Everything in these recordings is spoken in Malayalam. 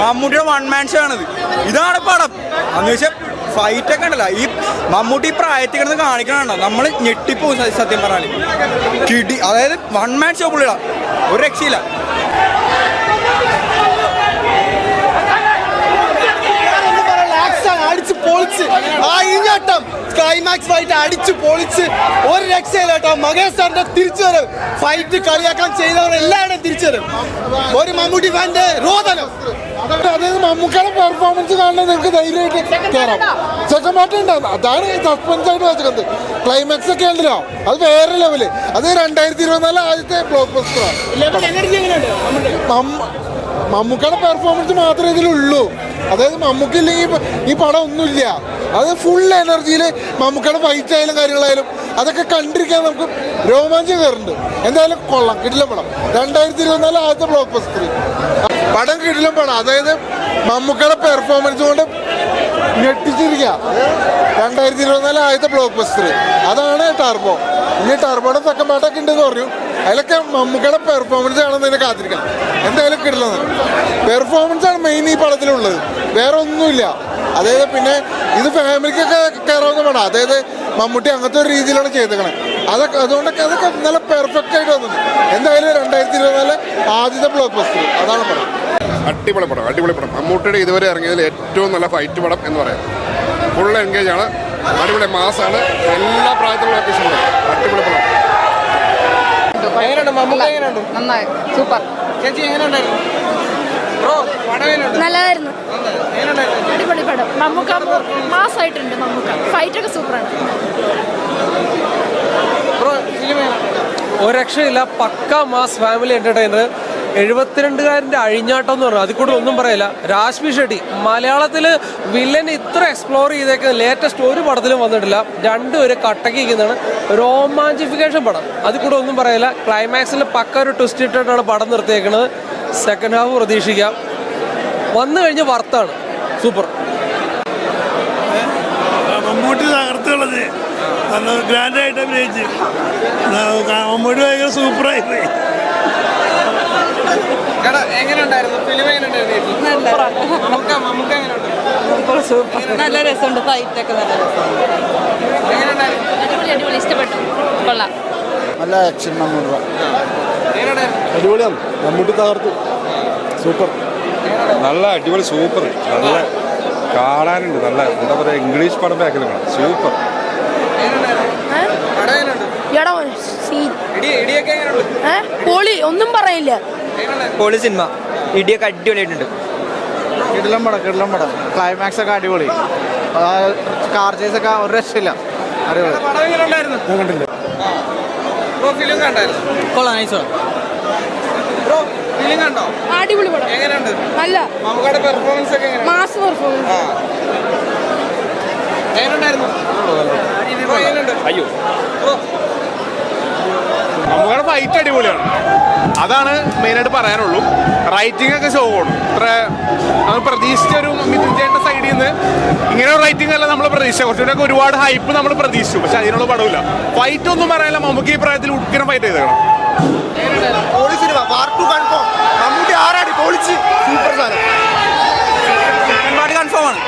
മമ്മൂട്ടിയുടെ വൺ മാൻ ഷോ ആണിത്. ഇതാണ് പടം. എന്ന് വെച്ചാൽ ഫൈറ്റ് ഒക്കെ ഉണ്ടല്ലോ. ഈ മമ്മൂട്ടി പ്രായത്തിൽ കിടന്ന് കാണിക്കണോ നമ്മൾ ഞെട്ടിപ്പോവും സത്യം പറഞ്ഞാൽ കിടി അതായത് വൺ മാൻ ഷോ പുള്ളിയാ ഒരു രക്ഷയില്ല. അടിച്ച് പൊളിച്ച് ആ ഫൈറ്റ് അടിച്ച് പൊളിച്ച് ഒരു മകേഷ് സാറിന്റെ തിരിച്ചുവരവ് ഫൈറ്റ് കളിയാക്കാൻ ചെയ്തവർ എല്ലാവരും തിരിച്ചുവരും ഒരു മമ്മൂട്ടി ഫാന്റെ രോദനം. അതായത് മമ്മൂക്കയുടെ പെർഫോമൻസ് കാണാൻ നിങ്ങൾക്ക് ധൈര്യമായിട്ട് കയറാം സെക്കൻഡ് പാർട്ട് ഉണ്ടാവും അതാണ് സസ്പെൻസ് ആയിട്ട് വെച്ചിരിക്കുന്നത്. ക്ലൈമാക്സ് ഒക്കെ ഉണ്ടല്ലോ. അത് വേറെ ലെവൽ അത് രണ്ടായിരത്തി ഇരുപത്തിനാല് ആദ്യത്തെ ബ്ലോക്ക് ബസ്റ്ററാണ് മമ്മൂക്കയുടെ പെർഫോമൻസ് മാത്രമേ ഇതിലുള്ളൂ. അതായത് മമ്മൂക്കില്ലെങ്കിൽ ഈ പടം ഒന്നുമില്ല. അത് ഫുൾ എനർജിയിൽ മമ്മൂക്കയുടെ ഫൈറ്റ് ആയാലും കാര്യങ്ങളായാലും അതൊക്കെ കണ്ടിരിക്കാൻ നമുക്ക് രോമാഞ്ചം കയറുന്നുണ്ട്. എന്തായാലും കൊള്ളാം. കിട്ടില്ല പടം. രണ്ടായിരത്തി ഇരുപത്തിനാല് ആദ്യത്തെ ബ്ലോക്ക് ബസ്റ്റർ പടം കിടിലം പടം. അതായത് മമ്മൂക്കയുടെ പെർഫോമൻസ് കൊണ്ട് ഞെട്ടിച്ചിരിക്കുക. രണ്ടായിരത്തി ഇരുപത്തിനാല് ആദ്യത്തെ ബ്ലോക്ക് ബസ്റ്റർ അതാണ് ടർബോ ഇനി ടർബോയുടെ സെക്കൻഡ് പാട്ടൊക്കെ ഉണ്ടെന്ന് പറഞ്ഞു. അതിലൊക്കെ മമ്മൂക്കയുടെ പെർഫോമൻസ് കാണുന്നതിനെ കാത്തിരിക്കാം. എന്തായാലും കിടിലെന്ന് പെർഫോമൻസ് ആണ് മെയിൻ ഈ പടത്തിലുള്ളത്. വേറെ ഒന്നുമില്ല. അതായത് പിന്നെ ഇത് ഫാമിലിക്കൊക്കെ കയറാവുന്ന പടം. അതായത് മമ്മൂട്ടി അങ്ങനത്തെ ഒരു രീതിയിലാണ് ചെയ്തേക്കണേ. അതൊക്കെ അതുകൊണ്ടൊക്കെ അതൊക്കെ നല്ല പെർഫെക്റ്റ് ആയിട്ട് വന്നിട്ടുണ്ട് എന്തായാലും രണ്ടായിരത്തി ഇരുപത്തിനാല് ആദ്യത്തെ ബ്ലോക്ക് ബസ്റ്റർ അതാണ് പടം. അടിപൊളി പടം അടിപൊളി പടം. മമ്മൂട്ടിയുടെ ഇതുവരെ ഇറങ്ങിയതിൽ ഏറ്റവും നല്ല ഫൈറ്റ് പടം എന്ന് പറയാം. ഫുൾ എൻഗേജ് ആണ്. അടിപൊളി മാസാണ്. എല്ലാ പ്രായത്തിലുള്ള ഇഷ്ടമാണ് അടിപൊളി പടം. നന്നായി. സൂപ്പർ. ചേച്ചി എങ്ങനെയുണ്ടായിരുന്നു? നല്ലതായിരുന്നു. അടിപൊളി പടം. മമ്മൂക്ക മാസമായിട്ടുണ്ട് മമ്മൂക്ക. ഫൈറ്റൊക്കെ സൂപ്പറാണ് ഒരു രക്ഷയില്ല പക്ക മാസ് ഫാമിലി എന്റർടൈനർ എഴുപത്തിരണ്ടുകാരന്റെ അഴിഞ്ഞാട്ടം എന്ന് പറഞ്ഞു അതിൽ ഒന്നും പറയില്ല. രാശ്മി ഷെട്ടി മലയാളത്തിൽ വില്ലൻ ഇത്ര എക്സ്പ്ലോർ ചെയ്തേക്കുന്ന ലേറ്റസ്റ്റ് ഒരു പടത്തിലും വന്നിട്ടില്ല. രണ്ടുപേരും കട്ടക്കിക്കുന്നതാണ് റോമാഞ്ചിഫിക്കേഷൻ പടം. അതിൽ ഒന്നും പറയില്ല. ക്ലൈമാക്സിൽ പക്ക ഒരു ട്വിസ്റ്റ് ഇട്ടിട്ടാണ് പടം നിർത്തിയേക്കുന്നത് സെക്കൻഡ് ഹാഫ് പ്രതീക്ഷിക്കാം. വന്നു കഴിഞ്ഞ് വർത്താണ്. സൂപ്പർ മമ്മൂട്ടി തകർത്തുള്ളത് നല്ല ഗ്രാൻഡായിട്ട് അഭിനയിച്ച്. മമ്മൂടി ഭയങ്കര സൂപ്പറായി പോയി നല്ല രസമുണ്ട് ഫൈറ്റ് ഒക്കെ നല്ല രസമുണ്ട്. അടിപൊളി അടിപൊളി. ഇഷ്ടപ്പെട്ടു. കൊള്ളാം. നല്ല ആക്ഷൻ മമ്മൂട്ടി അടിപൊളിയാണ്. മമ്മൂട്ടി തകർത്തു. സൂപ്പർ. നല്ല അടിപൊളി സൂപ്പർ. നല്ല കാണാനുണ്ട്. നല്ല എന്താ പറയുക ഇംഗ്ലീഷ് പടം ബാക്കിൽ സൂപ്പർ എങ്ങനെയുണ്ടായിരുന്നു പടം എങ്ങനെയുണ്ട് എടാ സീൻ ഇടി ഇടിയൊക്കെ എങ്ങനെയുണ്ട് പൊളി ഒന്നും പറയില്ല. പോളി സിനിമ. ഇടിയൊക്കെ അടിപൊളിയായിട്ടുണ്ട്. കിടലം പടം കിടിലം പടം. ക്ലൈമാക്സ് ഒക്കെ അടിപൊളി. കാർ ചേസ് ഒക്കെ ഒരു രക്ഷയില്ല. അടിപൊളി. ചേട്ടാ, പടം ബ്രോ ഫിലിം കണ്ടായിരുന്നു. കൊള്ളാം നൈസ് ബ്രോ ഫിലിം കണ്ടോ? അടിപൊളി പടം. എങ്ങനെയുണ്ട്? നല്ല. പെർഫോമൻസ് ഒക്കെ മാസ് പെർഫോമൻസ് എങ്ങനെയുണ്ടായിരുന്നു? അയ്യോ. നമ്മുടെ ഫൈറ്റ് അടിപൊളിയാണ്. അതാണ് മെയിനായിട്ട് പറയാനുള്ളൂ. റൈറ്റിംഗ് ഒക്കെ ഷോ ആണ്. ഇത്ര നമ്മൾ പ്രതീക്ഷിച്ച ഒരു മിഥുജയുടെ സൈഡിൽ നിന്ന് ഇങ്ങനെ ഒരു റൈറ്റിംഗ് അല്ല നമ്മൾ പ്രതീക്ഷിച്ച കുറച്ചുകൂടെ ഒരുപാട് ഹൈപ്പ് നമ്മൾ പ്രതീക്ഷിച്ചു. പക്ഷെ അതിനുള്ള പടമില്ല ഫൈറ്റ് ഒന്നും പറയാനില്ല. മമ്മൂക്ക് ഈ പ്രായത്തിൽ ഉക്കിനെ ഫൈറ്റ് ചെയ്തേക്കണം. പൊളി സിനിമ. പാർട്ട് ടു കൺഫോം നമ്മുടെ പൊളിച്ച് സൂപ്പർ സാധനം സെക്കൻഡ് പാർട്ട് കൺഫേം ആണ്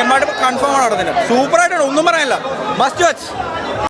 സെക്കൻഡ് പാർട്ട് കൺഫേം ആണ് അവിടെ തന്നെ സൂപ്പർ ആയിട്ടാണ്. ഒന്നും പറയാനില്ല. Must watch